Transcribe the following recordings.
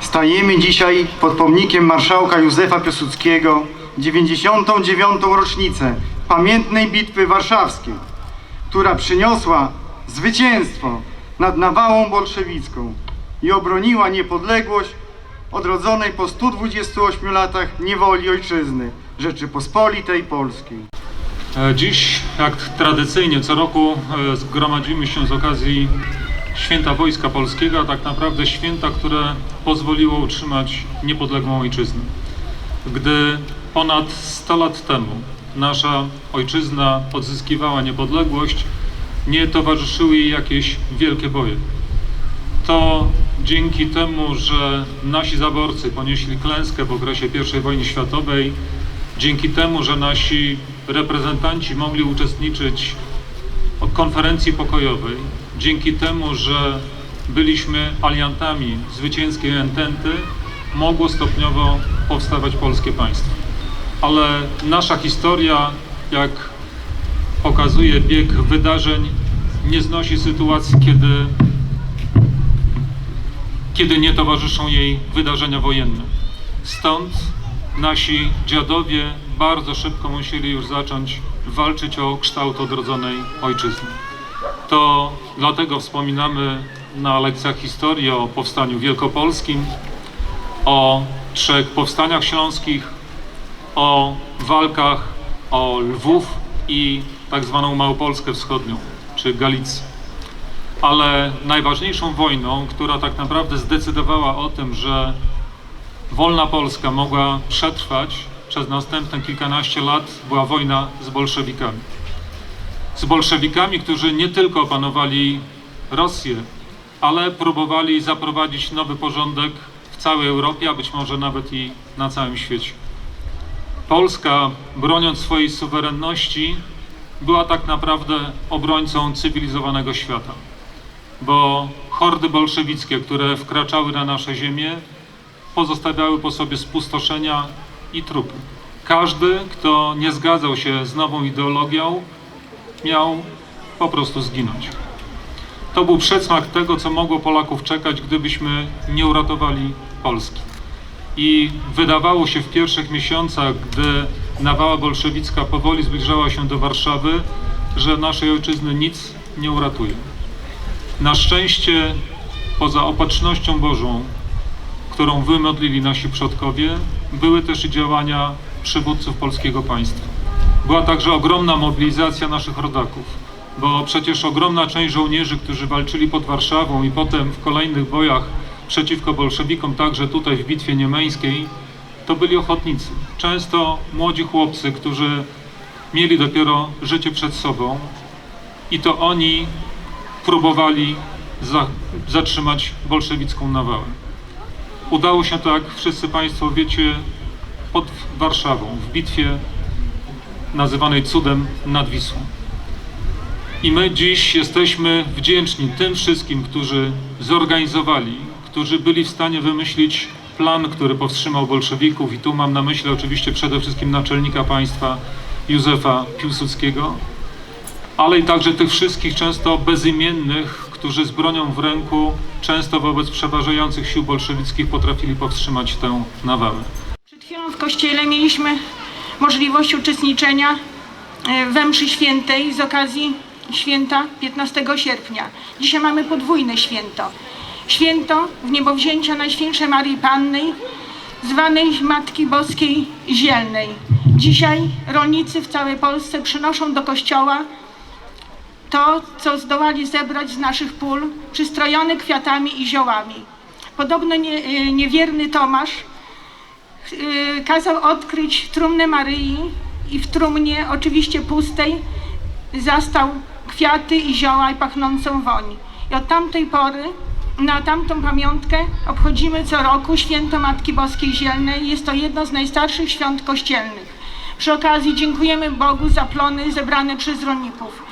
Stajemy dzisiaj pod pomnikiem marszałka Józefa Piłsudskiego 99. rocznicę pamiętnej bitwy warszawskiej, która przyniosła zwycięstwo nad nawałą bolszewicką i obroniła niepodległość odrodzonej po 128 latach niewoli ojczyzny Rzeczypospolitej Polskiej. E, Dziś, jak tradycyjnie co roku, e, zgromadzimy się z okazji Święta Wojska Polskiego, a tak naprawdę święta, które pozwoliło utrzymać niepodległą ojczyznę. Gdy ponad 100 lat temu nasza ojczyzna odzyskiwała niepodległość, nie towarzyszyły jej jakieś wielkie boje. To dzięki temu, że nasi zaborcy ponieśli klęskę w okresie I wojny światowej, dzięki temu, że nasi reprezentanci mogli uczestniczyć w konferencji pokojowej, dzięki temu, że byliśmy aliantami zwycięskiej ententy, mogło stopniowo powstawać polskie państwo. Ale nasza historia, jak pokazuje bieg wydarzeń, nie znosi sytuacji, kiedy kiedy nie towarzyszą jej wydarzenia wojenne. Stąd nasi dziadowie bardzo szybko musieli już zacząć walczyć o kształt odrodzonej ojczyzny. To dlatego wspominamy na lekcjach historii o powstaniu wielkopolskim, o trzech powstaniach śląskich, o walkach o Lwów i tak zwaną Małopolskę Wschodnią, czy Galicję ale najważniejszą wojną, która tak naprawdę zdecydowała o tym, że wolna Polska mogła przetrwać przez następne kilkanaście lat, była wojna z bolszewikami. Z bolszewikami, którzy nie tylko opanowali Rosję, ale próbowali zaprowadzić nowy porządek w całej Europie, a być może nawet i na całym świecie. Polska, broniąc swojej suwerenności, była tak naprawdę obrońcą cywilizowanego świata bo hordy bolszewickie, które wkraczały na nasze ziemię, pozostawiały po sobie spustoszenia i trupy. Każdy, kto nie zgadzał się z nową ideologią, miał po prostu zginąć. To był przedsmak tego, co mogło Polaków czekać, gdybyśmy nie uratowali Polski. I wydawało się w pierwszych miesiącach, gdy nawała bolszewicka powoli zbliżała się do Warszawy, że naszej ojczyzny nic nie uratuje. Na szczęście, poza opatrznością Bożą, którą wymodlili nasi przodkowie, były też i działania przywódców polskiego państwa. Była także ogromna mobilizacja naszych rodaków, bo przecież ogromna część żołnierzy, którzy walczyli pod Warszawą i potem w kolejnych bojach przeciwko bolszewikom, także tutaj w Bitwie Niemeńskiej, to byli ochotnicy. Często młodzi chłopcy, którzy mieli dopiero życie przed sobą i to oni próbowali za, zatrzymać bolszewicką nawałę. Udało się to, jak wszyscy Państwo wiecie, pod Warszawą, w bitwie nazywanej cudem nad Wisłą. I my dziś jesteśmy wdzięczni tym wszystkim, którzy zorganizowali, którzy byli w stanie wymyślić plan, który powstrzymał bolszewików i tu mam na myśli oczywiście przede wszystkim naczelnika państwa Józefa Piłsudskiego, ale i także tych wszystkich często bezimiennych, którzy z bronią w ręku, często wobec przeważających sił bolszewickich potrafili powstrzymać tę nawałę. Przed chwilą w kościele mieliśmy możliwość uczestniczenia e, we mszy świętej z okazji święta 15 sierpnia. Dzisiaj mamy podwójne święto. Święto w niebowzięcia Najświętszej Marii Panny, zwanej Matki Boskiej Zielnej. Dzisiaj rolnicy w całej Polsce przynoszą do kościoła to, co zdołali zebrać z naszych pól, przystrojone kwiatami i ziołami. Podobno nie, e, niewierny Tomasz kazał odkryć trumnę Maryi i w trumnie, oczywiście pustej, zastał kwiaty i zioła i pachnącą woń. I od tamtej pory na tamtą pamiątkę obchodzimy co roku święto Matki Boskiej Zielnej. Jest to jedno z najstarszych świąt kościelnych. Przy okazji dziękujemy Bogu za plony zebrane przez rolników.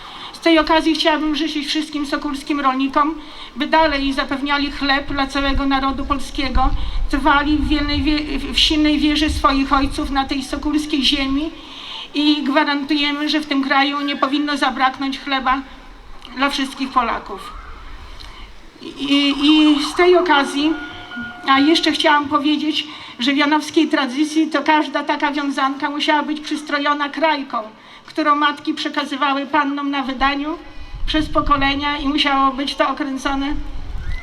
Tej okazji chciałabym życzyć wszystkim sokulskim rolnikom, by dalej zapewniali chleb dla całego narodu polskiego, trwali w, wielnej, wie- w silnej wierze swoich ojców na tej sokulskiej ziemi i gwarantujemy, że w tym kraju nie powinno zabraknąć chleba dla wszystkich Polaków. I, I z tej okazji A jeszcze chciałam powiedzieć, że w janowskiej tradycji to każda taka wiązanka musiała być przystrojona krajką, którą matki przekazywały pannom na wydaniu przez pokolenia i musiało być to okręcone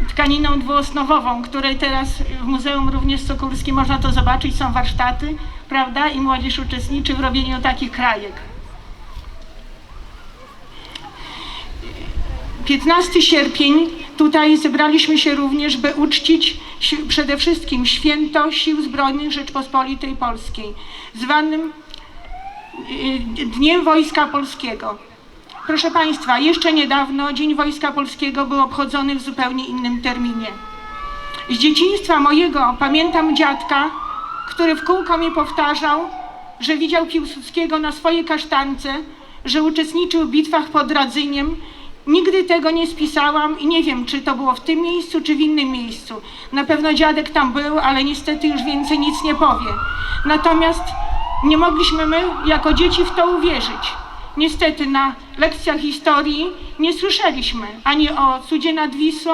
tkaniną dwuosnowową, której teraz w Muzeum również Sokólskim można to zobaczyć, są warsztaty, prawda, i młodzież uczestniczy w robieniu takich krajek. 15 sierpień tutaj zebraliśmy się również, by uczcić przede wszystkim święto Sił Zbrojnych Rzeczpospolitej Polskiej, zwanym Dniem Wojska Polskiego. Proszę Państwa, jeszcze niedawno Dzień Wojska Polskiego był obchodzony w zupełnie innym terminie. Z dzieciństwa mojego pamiętam dziadka, który w kółko mi powtarzał, że widział Piłsudskiego na swojej kasztance, że uczestniczył w bitwach pod Radzyniem. Nigdy tego nie spisałam i nie wiem, czy to było w tym miejscu, czy w innym miejscu. Na pewno dziadek tam był, ale niestety już więcej nic nie powie. Natomiast nie mogliśmy my, jako dzieci, w to uwierzyć. Niestety na lekcjach historii nie słyszeliśmy ani o cudzie nad Wisłą,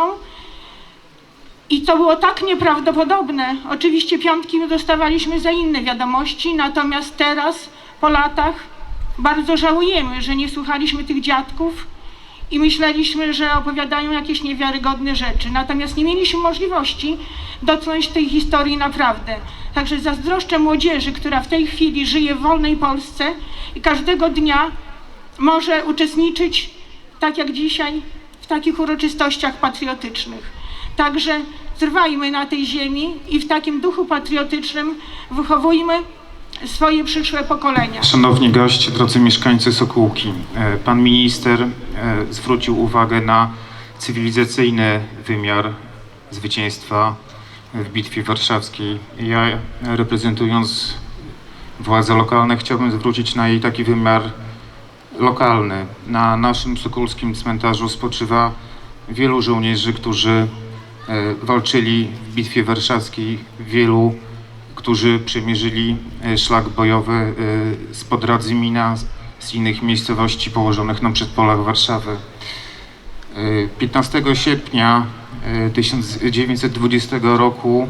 i to było tak nieprawdopodobne. Oczywiście piątki dostawaliśmy za inne wiadomości, natomiast teraz, po latach, bardzo żałujemy, że nie słuchaliśmy tych dziadków i myśleliśmy, że opowiadają jakieś niewiarygodne rzeczy. Natomiast nie mieliśmy możliwości dotknąć tej historii naprawdę. Także zazdroszczę młodzieży, która w tej chwili żyje w wolnej Polsce i każdego dnia może uczestniczyć, tak jak dzisiaj, w takich uroczystościach patriotycznych. Także trwajmy na tej ziemi i w takim duchu patriotycznym wychowujmy swoje przyszłe pokolenia. Szanowni goście, drodzy mieszkańcy Sokółki, e, pan minister e, zwrócił uwagę na cywilizacyjny wymiar zwycięstwa w Bitwie Warszawskiej. Ja, reprezentując władze lokalne, chciałbym zwrócić na jej taki wymiar lokalny. Na naszym sokólskim cmentarzu spoczywa wielu żołnierzy, którzy e, walczyli w Bitwie Warszawskiej, wielu którzy przemierzyli e, szlak bojowy e, spod Radzymina, z innych miejscowości położonych na przedpolach Warszawy. E, 15 sierpnia e, 1920 roku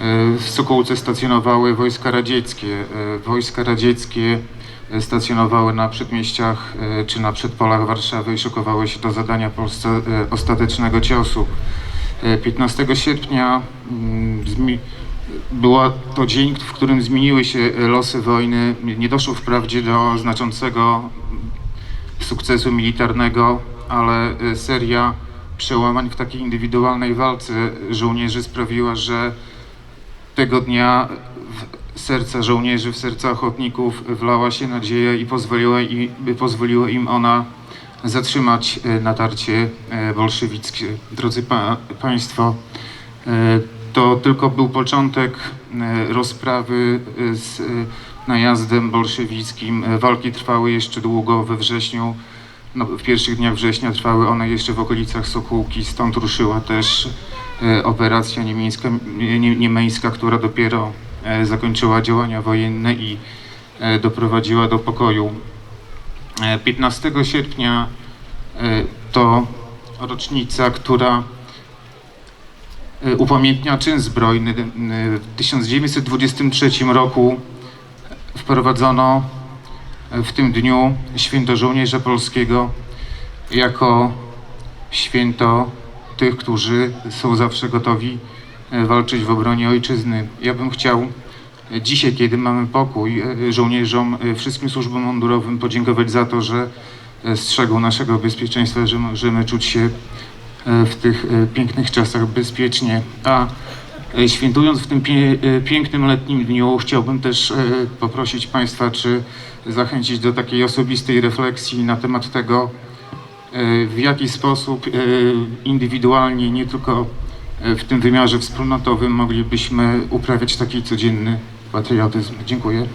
e, w Sokółce stacjonowały wojska radzieckie. E, Wojska radzieckie e, stacjonowały na przedmieściach e, czy na przedpolach Warszawy i szykowały się do zadania Polsce e, ostatecznego ciosu. E, 15 sierpnia mm, była to dzień, w którym zmieniły się losy wojny. Nie doszło wprawdzie do znaczącego sukcesu militarnego, ale e, seria przełamań w takiej indywidualnej walce żołnierzy sprawiła, że tego dnia w serca żołnierzy, w serca ochotników wlała się nadzieja i pozwoliła, i, pozwoliła im ona zatrzymać e, natarcie e, bolszewickie. Drodzy pa, Państwo, e, to tylko był początek rozprawy z najazdem bolszewickim. Walki trwały jeszcze długo we wrześniu. No, w pierwszych dniach września trwały one jeszcze w okolicach Sokółki, stąd ruszyła też e, operacja niemiecka, nie, nie- niemiecka, która dopiero e, zakończyła działania wojenne i e, doprowadziła do pokoju. E, 15 sierpnia to rocznica, która upamiętnia czyn zbrojny. W 1923 roku wprowadzono w tym dniu święto żołnierza polskiego jako święto tych, którzy są zawsze gotowi e, walczyć w obronie ojczyzny. Ja bym chciał e, dzisiaj, kiedy mamy pokój, e, żołnierzom, wszystkim służbom mundurowym podziękować za to, że strzegą naszego bezpieczeństwa, że możemy czuć się w tych pięknych czasach bezpiecznie. A świętując w tym e, pięknym letnim dniu, chciałbym też e, poprosić Państwa, czy zachęcić do takiej osobistej refleksji na temat tego, e, w jaki sposób e, indywidualnie, nie tylko e, w tym wymiarze wspólnotowym moglibyśmy uprawiać taki codzienny patriotyzm. Dziękuję.